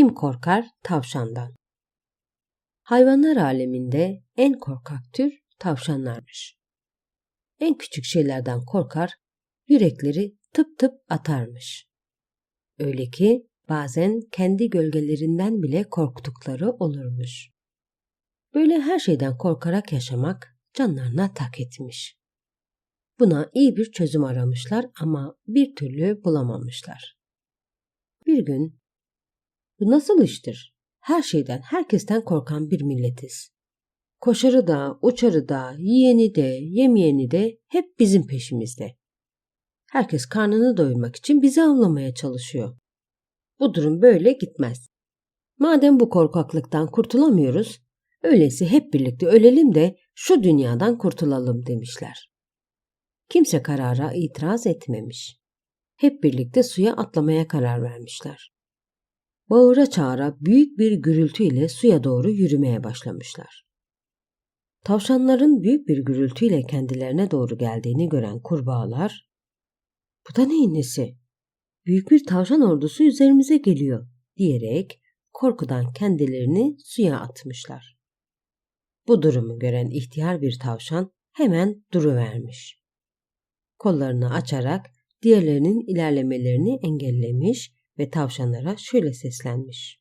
Kim korkar tavşandan? Hayvanlar aleminde en korkak tür tavşanlarmış. En küçük şeylerden korkar, yürekleri tıp tıp atarmış. Öyle ki bazen kendi gölgelerinden bile korktukları olurmuş. Böyle her şeyden korkarak yaşamak canlarına tak etmiş. Buna iyi bir çözüm aramışlar ama bir türlü bulamamışlar. Bir gün bu nasıl iştir? Her şeyden, herkesten korkan bir milletiz. Koşarı da, uçarı da, yiyeni de, yemeyeni de hep bizim peşimizde. Herkes karnını doyurmak için bizi avlamaya çalışıyor. Bu durum böyle gitmez. Madem bu korkaklıktan kurtulamıyoruz, öyleyse hep birlikte ölelim de şu dünyadan kurtulalım demişler. Kimse karara itiraz etmemiş. Hep birlikte suya atlamaya karar vermişler. Bağıra çağıra büyük bir gürültüyle suya doğru yürümeye başlamışlar. Tavşanların büyük bir gürültüyle kendilerine doğru geldiğini gören kurbağalar, ''Bu da neyin nesi? Büyük bir tavşan ordusu üzerimize geliyor.'' diyerek korkudan kendilerini suya atmışlar. Bu durumu gören ihtiyar bir tavşan hemen duruvermiş. Kollarını açarak diğerlerinin ilerlemelerini engellemiş ve tavşanlara şöyle seslenmiş.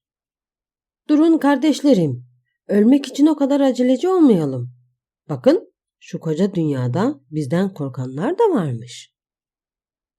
Durun kardeşlerim, ölmek için o kadar aceleci olmayalım. Bakın şu koca dünyada bizden korkanlar da varmış.